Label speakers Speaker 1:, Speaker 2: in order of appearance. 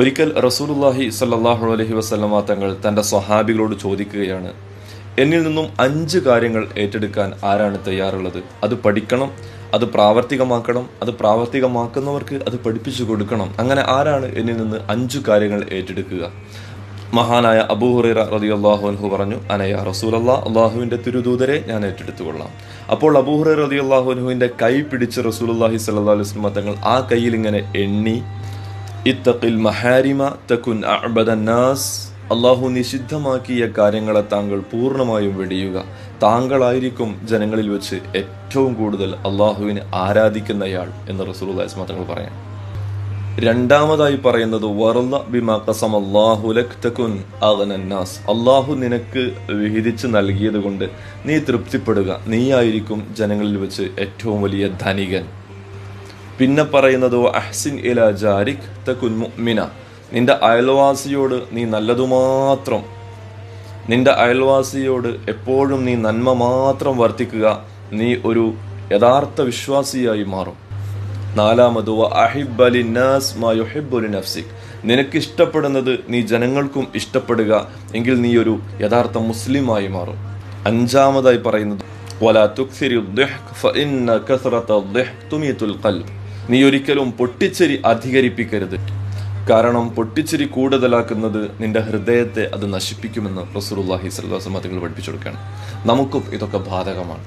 Speaker 1: ഒരിക്കൽ റസൂലുല്ലാഹി സല്ലാഹു അലഹി വസ്ലമ തങ്ങൾ തന്റെ സ്വഹാബികളോട് ചോദിക്കുകയാണ് എന്നിൽ നിന്നും അഞ്ച് കാര്യങ്ങൾ ഏറ്റെടുക്കാൻ ആരാണ് തയ്യാറുള്ളത്? അത് പഠിക്കണം അത് പ്രാവർത്തികമാക്കണം അത് പ്രാവർത്തികമാക്കുന്നവർക്ക് അത് പഠിപ്പിച്ചു കൊടുക്കണം. അങ്ങനെ ആരാണ് എന്നിൽ നിന്ന് അഞ്ചു കാര്യങ്ങൾ ഏറ്റെടുക്കുക? മഹാനായ അബൂഹുറൈറ റതി അള്ളാഹുൻഹു പറഞ്ഞു അനയ റസൂലല്ലാ അള്ളാഹുവിന്റെ തിരുദൂതരെ ഞാൻ ഏറ്റെടുത്തുകൊള്ളാം. അപ്പോൾ അബൂഹുറ റതി അള്ളാഹുൻഹുവിന്റെ കൈ പിടിച്ച് റസൂലുല്ലാഹി സല്ലാ അലുസ്ലമ തങ്ങൾ ആ കയ്യിൽ ഇങ്ങനെ എണ്ണി ഇത്തഖിൽ മഹാരിമ തക്കുൻ അഅബദന്നാസ് അള്ളാഹു നിഷിദ്ധമാക്കിയ കാര്യങ്ങളെ താങ്കൾ പൂർണമായും വെടിയുക. താങ്കളായിരിക്കും ജനങ്ങളിൽ വെച്ച് ഏറ്റവും കൂടുതൽ അള്ളാഹുവിനെ ആരാധിക്കുന്നയാൾ എന്ന് റസൂൽ തങ്ങൾ പറയാം. രണ്ടാമതായി പറയുന്നത് വറുന്ന ബിമാ ഖസമ അല്ലാഹു ലക്തകുൻ തകുൻ അഗ്നന്നാസ് അള്ളാഹു നിനക്ക് വിഹിതിച്ച് നൽകിയത് കൊണ്ട് നീ തൃപ്തിപ്പെടുക. നീയായിരിക്കും ജനങ്ങളിൽ വെച്ച് ഏറ്റവും വലിയ ധനികൻ. പിന്നെ പറയുന്നത് അഹ്സിൻ ഇല ജാരിക് തകുൻ മുഅ്മിന. നിന്റെ അയൽവാസിയോട് നീ നല്ലതു മാത്രം. നിന്റെ അയൽവാസിയോട് എപ്പോഴും നീ നന്മ മാത്രം വർത്തിക്കുക. നീ ഒരു യഥാർത്ഥ വിശ്വാസിയായി മാറും. നാലാമത് നഫ്സിക് നിനക്ക് ഇഷ്ടപ്പെടുന്നത് നീ ജനങ്ങൾക്കും ഇഷ്ടപ്പെടുക എങ്കിൽ നീ ഒരു യഥാർത്ഥ മുസ്ലിമായി മാറും. അഞ്ചാമതായി പറയുന്നത് നീ ഒരിക്കലും പൊട്ടിച്ചെരി അധികരിപ്പിക്കരുത്. കാരണം പൊട്ടിച്ചിരി കൂടുതലാക്കുന്നത് നിന്റെ ഹൃദയത്തെ അത് നശിപ്പിക്കുമെന്ന് റസൂലുള്ളാഹി സ്വല്ലല്ലാഹു അലൈഹി വസല്ലം പഠിപ്പിച്ചു കൊടുക്കുകയാണ്. നമുക്കും ഇതൊക്കെ ബാധകമാണ്.